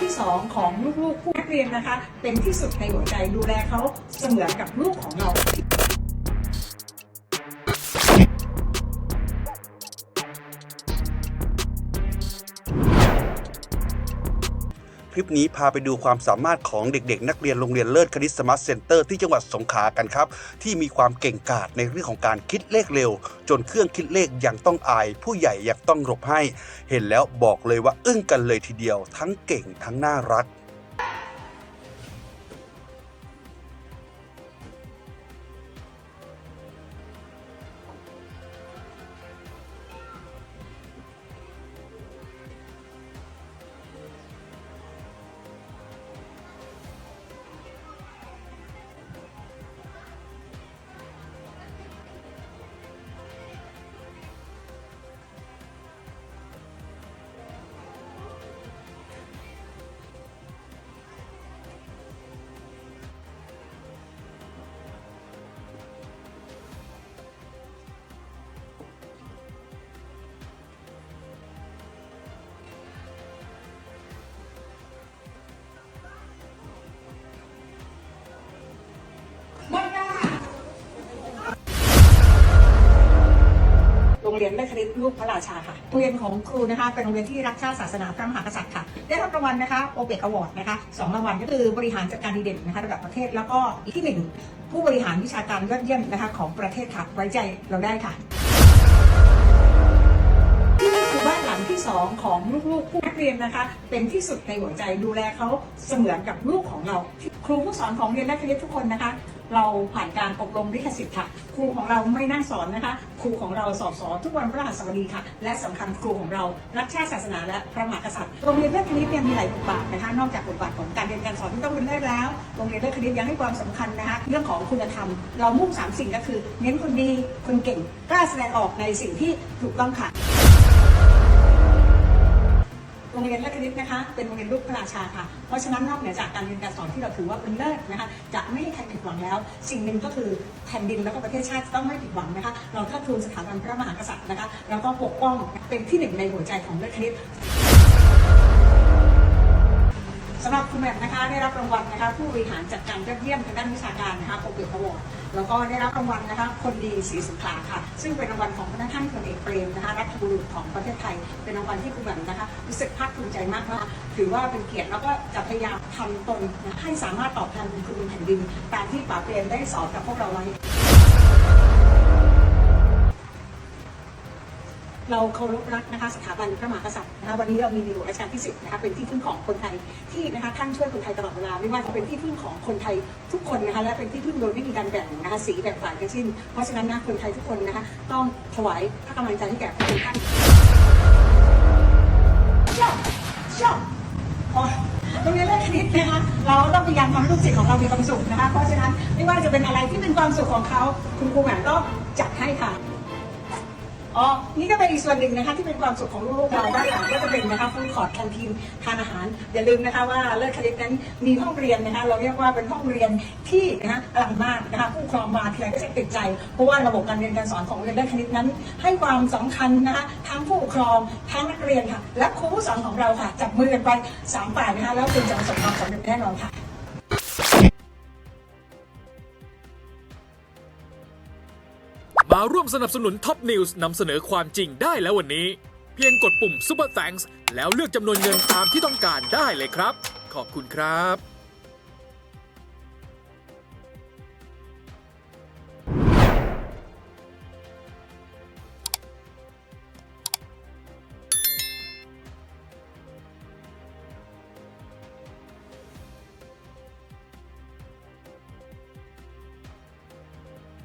ที่สองของลูกๆผู้นักเรียนนะคะ เป็นที่สุดในหัวใจดูแลเขาเสมือนกับลูกของเรา คลิปนี้พาไปดูความสามารถของเด็กๆ นักเรียนโรงเรียนเลิศคณิตสมาร์ทเซ็นเตอร์ที่จังหวัดสงขลากันครับ ที่มีความเก่งกาจในเรื่องของการคิดเลขเร็ว จนเครื่องคิดเลขยังต้องอาย ผู้ใหญ่ยังต้องหลบให้ เห็นแล้วบอกเลยว่าอึ้งกันเลยทีเดียว ทั้งเก่งทั้งน่ารัก รียนเลิศคณิตลูกพระราชาค่ะโรงเรียนของครูนะคะเป็นโรงเรียนที่รักชาติศาสนาพระมหากษัตริย์ค่ะ ได้รับรางวัลนะคะโอเปกอวอร์ดนะคะสองรางวัลก็คือบริหารจัดการดีเด่นนะคะระดับประเทศแล้วก็อีกที่หนึ่งผู้บริหารวิชาการยอดเยี่ยมนะคะของประเทศค่ะไว้ใจเราได้ค่ะที่นี่คือบ้านหลังที่สองของลูกๆผู้นักเรียนนะคะ เป็นที่สุดในหัวใจดูแลเขาเสมือนกับลูกของเรา ครูผู้สอนของเรียนนักเรียนทุกคนนะคะ เราผ่านการอบรมลิขสิทธิ์ค่ะ ครูของเราไม่นั่งสอนนะคะ ครูของเราสอนสอนทุกวันพฤหัสบดีค่ะ และสำคัญครูของเรารักชาติศาสนาและพระมหากษัตริย์ โรงเรียนเลิศคณิตเนี่ยมีหลายบทบาทนะคะ นอกจากบทบาทของการเรียนการสอนที่ต้องเป็นเลิศแล้ว โรงเรียนเลิศคณิตยังให้ความสำคัญนะคะ เรื่องของคุณธรรม เรามุ่งสามสิ่งก็คือ เน้นคนดี คนเก่ง กล้าแสดงออกในสิ่งที่ถูกต้องค่ะ โรงเรียนเลิศคณิตนะคะ เป็นโรงเรียนลูกพระราชาค่ะ เพราะฉะนั้นนอกเหนือจากการเรียนการสอนที่เราถือว่าเป็นเลิศนะคะ จะไม่ให้ใครผิดหวังแล้ว สิ่งหนึ่งก็คือแผ่นดินแล้วก็ประเทศชาติต้องไม่ผิดหวังนะคะ เราเทิดทูนสถาบันพระมหากษัตริย์นะคะ แล้วก็ปกป้องเป็นที่หนึ่งในหัวใจของเลิศคณิต สำหรับคุณแหม่มนะคะได้รับรางวัลนะคะผู้บริหารจัดการยอดเยี่ยมทางด้านวิชาการนะคะโอเปกอวอร์ดแล้วก็ได้รับรางวัลนะคะคนดีศรีสงขลาค่ะ ซึ่งเป็นรางวัลของพระท่านพลเอกเปรมนะคะรัฐบุรุษของประเทศไทย เป็นรางวัลที่คุณแหม่มนะคะรู้สึกภาคภูมิใจมากว่าถือว่าเป็นเกียรติแล้วก็จะพยายามทำตนนะให้สามารถตอบแทนบุญคุณแผ่นดินตามที่ป๋าเปรมได้สอนกับพวกเราไว้ เราเคารพรักนะคะสถาบันพระมหากษัตริย์นะคะวันนี้เรามีในหลวงรัชกาลที่สิบนะคะเป็นที่พึ่งของคนไทยที่นะคะท่านช่วยคนไทยตลอดเวลาไม่ว่าจะเป็นที่พึ่งของคนไทยทุกคนนะคะและเป็นที่พึ่งโดยไม่มีการแบ่งนะคะสีแบ่งฝ่ายทั้งสิ้น เพราะฉะนั้นนะคนไทยทุกคนนะคะต้องถวายพระกำลังใจให้แก่พระองค์ท่านชอบชอบอ๋อโรงเรียนเลิศคณิตนะคะเราต้องพยายามทำให้ลูกศิษย์ของเรามีความสุขนะคะเพราะฉะนั้นไม่ว่าจะเป็นอะไรที่เป็นความสุขของเขาคุณครูแหวนก็จัดให้ค่ะ อ๋อ นี่ก็เป็นอีกส่วนหนึ่งนะคะ ที่เป็นความสุขของลูกๆเราด้านหลังก็จะเป็นนะคะฟู้ดคอร์ทแคนทีนทานอาหาร อย่าลืมนะคะว่าเลิศคณิตนั้นมีห้องเรียนนะคะ เราเรียกว่าเป็นห้องเรียนที่นะคะอลังมากนะคะผู้ครองมาทีไรก็จะติดใจ เพราะว่าระบบการเรียนการสอนของโรงเรียนเลิศคณิตนั้น ให้ความสำคัญนะคะทั้งผู้ปกครองทั้งนักเรียนค่ะ และครูผู้สอนของเราค่ะจับมือกันไปสามฝ่ายนะคะแล้วคุณจะประสบความสำเร็จแน่นอนค่ะ มาร่วมสนับสนุนท็อปนิวส์นำเสนอความจริงได้แล้ววันนี้ เพียงกดปุ่ม Super Thanks แล้วเลือกจำนวนเงินตามที่ต้องการได้เลยครับ ขอบคุณครับ